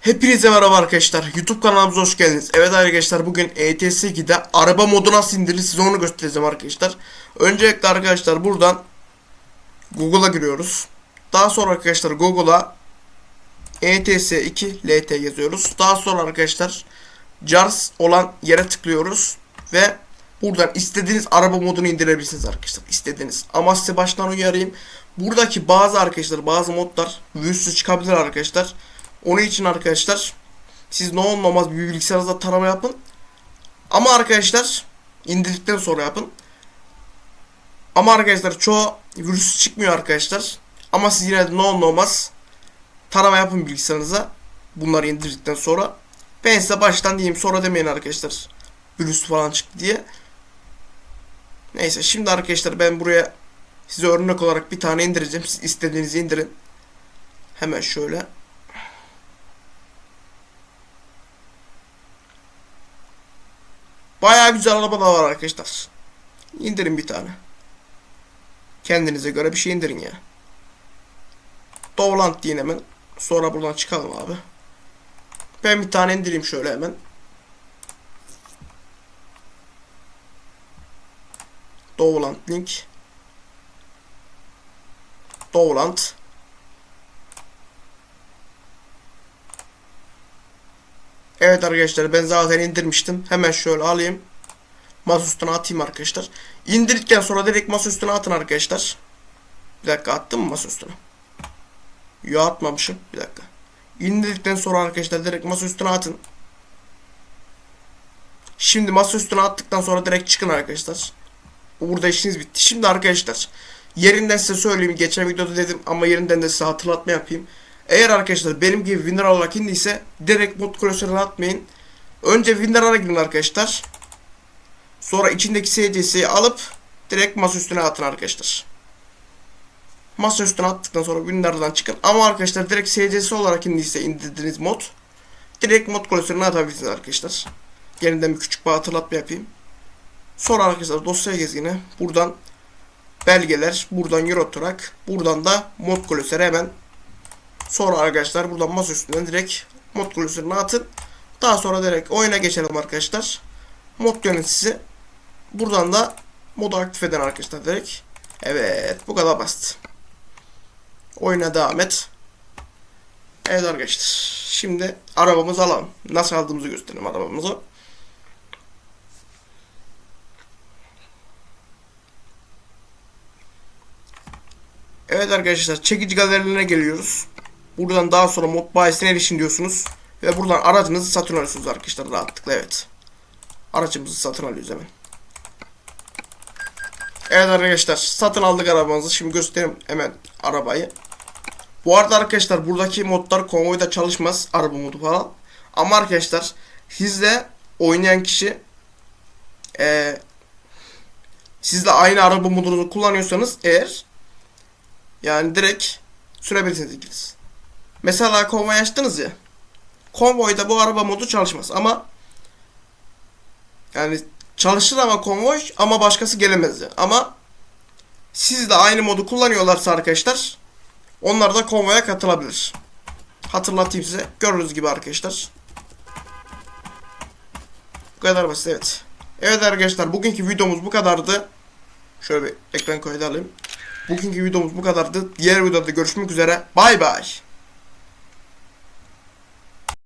Hepinize merhaba arkadaşlar. YouTube kanalımıza hoş geldiniz. Evet arkadaşlar bugün ETS 2'de araba modu nasıl indirilir size onu göstereceğim arkadaşlar. Öncelikle arkadaşlar buradan Google'a giriyoruz. Daha sonra arkadaşlar Google'a ETS 2 LT yazıyoruz. Daha sonra arkadaşlar JARS olan yere tıklıyoruz ve buradan istediğiniz araba modunu indirebilirsiniz arkadaşlar. İstediğiniz. Ama size baştan uyarayım. Buradaki bazı arkadaşlar bazı modlar virüsü çıkabilir arkadaşlar. Onun için arkadaşlar siz ne olmamaz bir bilgisayarınızda tarama yapın. Ama arkadaşlar indirdikten sonra yapın. Ama arkadaşlar çoğu virüs çıkmıyor arkadaşlar. Ama siz yine de ne olmaz tarama yapın bilgisayarınıza. Bunları indirdikten sonra. Ben size baştan diyeyim sonra demeyin arkadaşlar. Virüs falan çıktı diye. Neyse şimdi arkadaşlar ben buraya size örnek olarak bir tane indireceğim. Siz istediğinizi indirin. Hemen şöyle. Bayağı güzel araba da var arkadaşlar. İndirin bir tane. Kendinize göre bir şey indirin ya. Dovland deyin hemen. Sonra buradan çıkalım abi. Ben bir tane indireyim şöyle hemen. Dovland link. Dovland. Evet arkadaşlar ben zaten indirmiştim. Hemen şöyle alayım. Masa üstüne atayım arkadaşlar. İndirdikten sonra direkt masa üstüne atın arkadaşlar. Bir dakika attım mı masa üstüne? Yo atmamışım. Bir dakika. İndirdikten sonra arkadaşlar direkt masa üstüne atın. Şimdi masa üstüne attıktan sonra direkt çıkın arkadaşlar. Burada işiniz bitti. Şimdi arkadaşlar yerinden size söyleyeyim. Geçen videoda dedim ama yerinden de size hatırlatma yapayım. Eğer arkadaşlar benim gibi winner olarak indiyse direkt mod klasörüne atmayın. Önce winner'a girin arkadaşlar. Sonra içindeki SCS'yi alıp direkt masa üstüne atın arkadaşlar. Masa üstüne attıktan sonra winner'dan çıkın. Ama arkadaşlar direkt SCS olarak indiyse indirdiğiniz mod direkt mod klasörüne atabilirsiniz arkadaşlar. Yeniden bir küçük bir hatırlatma yapayım. Sonra arkadaşlar dosya gezgini buradan belgeler, buradan Eurotrack, buradan da mod klasörü hemen Sonra arkadaşlar buradan masa üstünden direkt mod klasörüne atın. Daha sonra direkt oyuna geçelim arkadaşlar. Mod yöneticisi. Buradan da modu aktif eden arkadaşlar direkt. Evet bu kadar basit. Oyuna devam et. Evet arkadaşlar. Şimdi arabamızı alalım. Nasıl aldığımızı gösterelim arabamızı. Evet arkadaşlar çekici galerilerine geliyoruz. Buradan daha sonra mod bayisine erişin diyorsunuz. Ve buradan aracınızı satın alıyorsunuz arkadaşlar rahatlıkla evet. Aracımızı satın alıyoruz hemen. Evet arkadaşlar satın aldık arabamızı. Şimdi göstereyim hemen arabayı. Bu arada arkadaşlar buradaki modlar konvoyda çalışmaz. Araba modu falan. Ama arkadaşlar sizle oynayan kişi ee, sizle aynı araba modunu kullanıyorsanız eğer yani direkt sürebilirsiniz ikiniz. Mesela konvoy açtınız ya. Konvoyda bu araba modu çalışmaz ama yani çalışır ama konvoy ama başkası gelemez ya. Ama siz de aynı modu kullanıyorlarsa arkadaşlar onlar da konvoya katılabilir. Hatırlatayım size. Gördüğünüz gibi arkadaşlar. Bu kadar basit evet. Evet arkadaşlar bugünkü videomuz bu kadardı. Şöyle bir ekran kaydı alayım. Bugünkü videomuz bu kadardı. Diğer videoda görüşmek üzere. Bay bay.